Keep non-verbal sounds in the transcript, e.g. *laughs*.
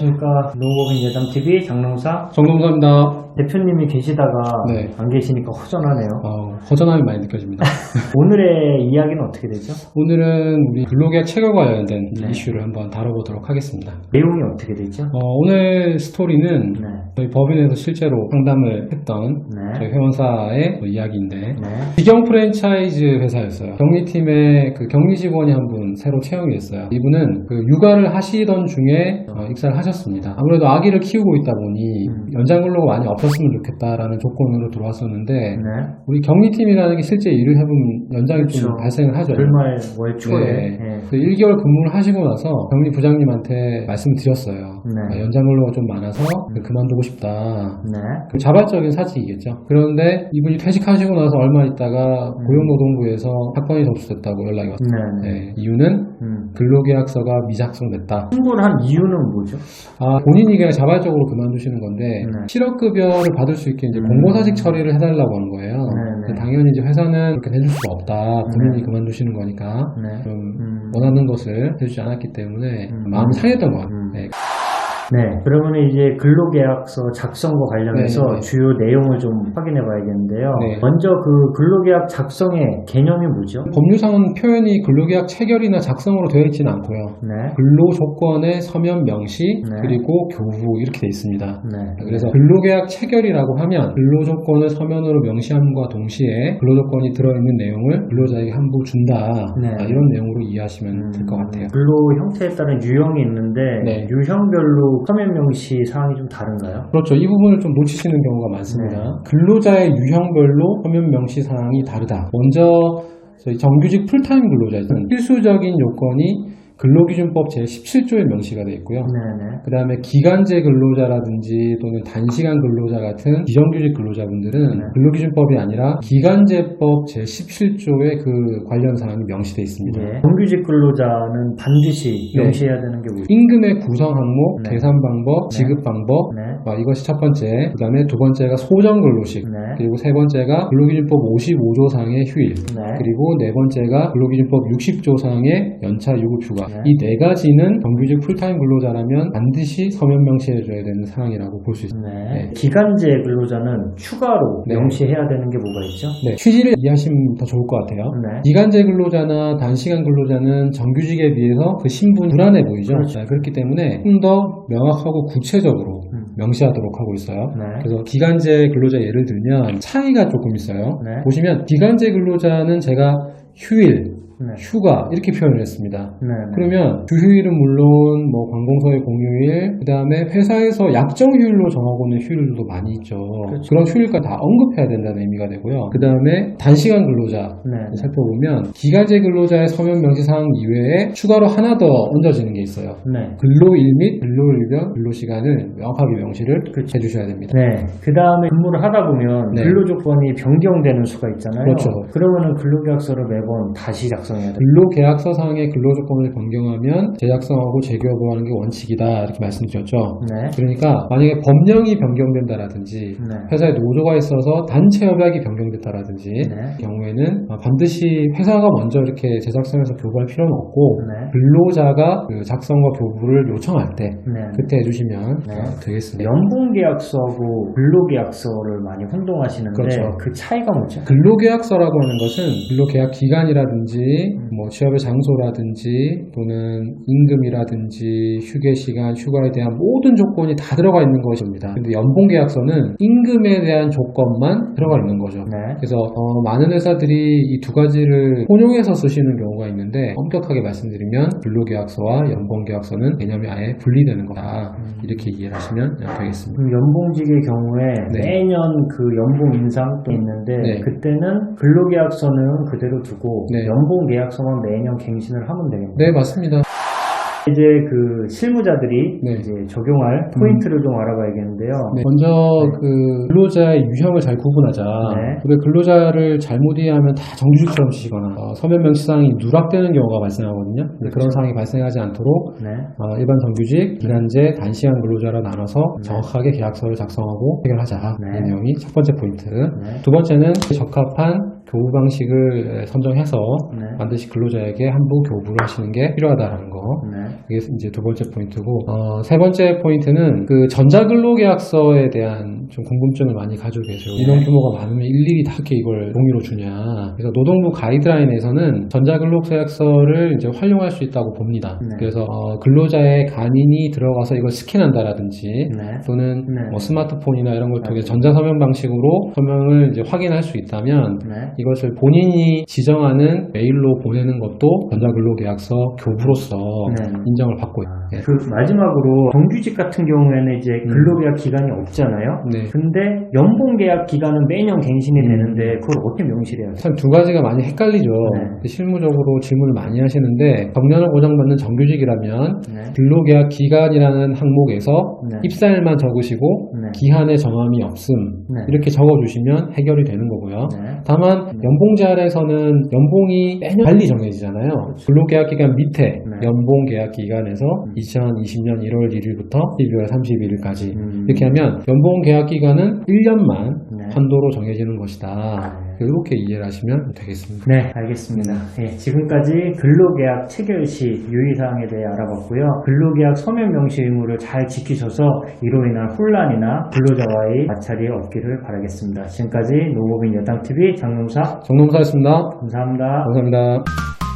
안녕하십니까. 농업인 예담TV 장농사 정동사입니다. 대표님이 계시다가 네. 안 계시니까 허전하네요. 어, 허전함이 많이 느껴집니다. *laughs* 오늘의 이야기는 어떻게 되죠? 오늘은 우리 근로계약 체결 관련된 네. 이슈를 한번 다뤄보도록 하겠습니다. 내용이 어떻게 되죠? 어, 오늘 스토리는 네. 저희 법인에서 실제로 상담을 했던 네. 저희 회원사의 뭐 이야기인데 네. 직영 프랜차이즈 회사였어요. 격리팀에 그 격리 직원이 한 분 새로 채용이 됐어요. 이분은 그 육아를 하시던 중에 어, 입사를 하셨 습니다. 아무래도 아기를 키우고 있다 보니 음. 연장 근로가 많이 없었으면 좋겠다라는 조건으로 들어왔었는데 네. 우리 격리팀이라는 게 실제 일을 해보면 연장이 좀 그렇죠. 발생을 하죠. 불말 월 초에. 네. 네. 그 1개월 근무를 하시고 나서 격리 부장님한테 말씀을 드렸어요. 네. 아, 연장 근로가 좀 많아서 그 그만두고 싶다. 네. 그 자발적인 사직이겠죠. 그런데 이분이 퇴직하시고 나서 얼마 있다가 음. 고용노동부에서 사건이 접수됐다고 연락이 왔어요. 네. 네. 네, 이유는 음. 근로계약서가 미작성됐다. 신고를 한 이유는 뭐죠? 아, 본인이 그냥 자발적으로 그만두시는 건데 네. 실업급여를 받을 수 있게 이제 음. 공고사직 처리를 해달라고 하는 거예요. 네, 네. 당연히 이제 회사는 그렇게 해줄 수가 없다. 본인이 네. 그만두시는 거니까 네. 좀 음. 원하는 것을 해주지 않았기 때문에 음. 마음이 상했던 것 같아요. 음. 네. 네. 그러면 이제 근로계약서 작성과 관련해서 네, 네. 주요 내용을 좀 확인해 봐야겠는데요. 네. 먼저 그 근로계약 작성의 개념이 뭐죠? 법률상은 표현이 근로계약 체결이나 작성으로 되어 있지는 않고요. 네. 근로 조건의 서면 명시 네. 그리고 교부 이렇게 되어 있습니다. 네. 그래서 근로계약 체결이라고 하면 근로 조건을 서면으로 명시함과 동시에 근로 조건이 들어있는 내용을 근로자에게 함부 준다 네. 아, 이런 내용으로 이해하시면 음, 될것 같아요. 근로 형태에 따른 유형이 있는데 네. 유형별로 서면 명시 사항이 좀 다른가요? 그렇죠. 이 부분을 좀 놓치시는 경우가 많습니다. 네. 근로자의 유형별로 서면 명시 사항이 다르다. 먼저 저희 정규직 풀타임 근로자에서는 필수적인 요건이 근로기준법 제17조에 명시가 되어 있고요. 네네. 그 다음에 기간제 근로자라든지 또는 단시간 근로자 같은 비정규직 근로자분들은 네. 근로기준법이 아니라 기간제법 제17조에 그 관련 사항이 명시되어 있습니다. 예. 정규직 근로자는 반드시 네. 명시해야 되는 게 뭐죠? 임금의 구성 항목, 네. 계산 방법, 네. 지급 방법, 네. 아, 이것이 첫 번째. 그 다음에 두 번째가 소정 근로식. 네. 그리고 세 번째가 근로기준법 55조상의 휴일. 네. 그리고 네 번째가 근로기준법 60조상의 연차 유급 휴가. 네. 이네 가지는 정규직 풀타임 근로자라면 반드시 서면 명시해줘야 되는 사항이라고 볼 수 있습니다. 네. 네. 기간제 근로자는 추가로 네. 명시해야 되는 게 뭐가 있죠? 네, 취지를 이해하시면 더 좋을 것 같아요. 네. 기간제 근로자나 단시간 근로자는 정규직에 비해서 그 신분이 불안해 보이죠. 그렇죠. 네, 그렇기 때문에 좀 더 명확하고 구체적으로 음. 명시하도록 하고 있어요. 네. 그래서 기간제 근로자 예를 들면 차이가 조금 있어요. 네. 보시면 기간제 근로자는 제가 휴일, 네. 휴가 이렇게 표현을 했습니다. 네. 그러면 주휴일은 물론 뭐 관공서의 공휴일, 그 다음에 회사에서 약정 휴일로 정하고 있는 휴일들도 많이 있죠. 그렇죠. 그런 휴일까지 다 언급해야 된다는 의미가 되고요. 그 다음에 단시간 근로자 네. 살펴보면 기간제 근로자의 서면 명시 사항 이외에 추가로 하나 더 얹어지는 게 있어요. 네. 근로일 및 근로일별 근로시간을 명확하게 명시를 그렇죠. 해주셔야 됩니다. 네. 그 다음에 근무를 하다 보면 네. 근로조건이 변경되는 수가 있잖아요. 그렇죠. 그러면은 근로계약서를 매번 다시 작성 해야 돼요. 근로계약서상의 근로조건을 변경하면 재작성하고 재교부하는 게 원칙이다 이렇게 말씀드렸죠. 네. 그러니까 만약에 법령이 변경된다라든지 네. 회사에 노조가 있어서 단체 협약이 변경됐다라든지 네. 경우에는 반드시 회사가 먼저 이렇게 제작성에서 교부할 필요는 없고 네. 근로자가 그 작성과 교부를 요청할 때 네. 그때 해주시면 네. 어, 되겠습니다. 연봉계약서하고 근로계약서를 많이 혼동하시는데 그렇죠. 그 차이가 뭐죠? 근로계약서라고 하는 것은 근로계약 기간이라든지 음. 뭐 취업의 장소라든지 또는 임금이라든지 휴게 시간, 휴가에 대한 모든 조건이 다 들어가 있는 것입니다. 근데 연봉 계약서는 임금에 대한 조건만 들어가 있는 거죠. 네. 그래서 어, 많은 회사들이 이 두 가지를 혼용해서 쓰시는 경우가 있는데 엄격하게 말씀드리면 근로계약서와 연봉계약서는 개념이 아예 분리되는 거다 음. 이렇게 이해하시면 되겠습니다. 그럼 연봉직의 경우에 네. 매년 그 연봉 인상 도 있는데 네. 그때는 근로계약서는 그대로 두고 네. 연봉 계약서만 매년 갱신을 하면 되겠네요. 네 맞습니다. 이제 그 실무자들이 네. 이제 적용할 포인트를 좀 알아봐야겠는데요. 네, 먼저 그 근로자의 유형을 잘 구분하자. 네. 우리 근로자를 잘못 이해하면 다 정규직처럼 치거나 어, 서면 명시사항이 누락되는 경우가 발생하거든요. 근데 그런 그렇죠. 상황이 발생하지 않도록 네. 어, 일반 정규직, 기간제, 단시간 근로자로 나눠서 네. 정확하게 계약서를 작성하고 해결하자. 네. 이 내용이 첫 번째 포인트. 네. 두 번째는 적합한 교부 방식을 선정해서 네. 반드시 근로자에게 한부 교부를 하시는 게 필요하다는 거. 네. 이게 이제 두 번째 포인트고, 어, 세 번째 포인트는 그 전자근로계약서에 대한 좀 궁금증을 많이 가지고 계세요. 인원 규모가 많으면 일일이 다 이렇게 이걸 종이로 주냐. 그래서 노동부 가이드라인에서는 전자근로계약서를 이제 활용할 수 있다고 봅니다. 네. 그래서 어, 근로자의 간인이 들어가서 이걸 스캔한다라든지 네. 또는 네. 뭐 스마트폰이나 이런 걸 통해 맞아요. 전자서명 방식으로 서명을 이제 확인할 수 있다면 네. 이것을 본인이 지정하는 메일로 보내는 것도 전자근로계약서 교부로서 네. 인정을 받고 아, 있어요. 그 마지막으로 정규직 같은 경우에는 이제 음. 근로계약 기간이 없잖아요. 네. 근데 연봉 계약 기간은 매년 갱신이 음. 되는데 그걸 어떻게 명시해야 돼요? 참 두 가지가 많이 헷갈리죠. 네. 실무적으로 질문을 많이 하시는데 정년을 보장받는 정규직이라면 네. 근로계약 기간이라는 항목에서 네. 입사일만 적으시고 네. 기한의 정함이 없음 네. 이렇게 적어주시면 해결이 되는 거고요. 네. 다만 연봉 제 한에서는 연봉이 매년 달리 정해지잖아요. 근로계약 기간 밑에 네. 연봉 계약 기간에서 음. 2020년 1월 1일부터 12월 31일까지 음. 이렇게 하면 연봉 계약 기간은 1년만 네. 한도로 정해지는 것이다. 네. 이렇게 이해를 하시면 되겠습니다. 네, 알겠습니다. 예, 지금까지 근로계약 체결 시 유의사항에 대해 알아봤고요. 근로계약 서면 명시 의무를 잘 지키셔서 이로 인한 혼란이나 근로자와의 마찰이 없기를 바라겠습니다. 지금까지 노무빈 여당TV 장용사 정nom사였습니다. 감사합니다. 감사합니다.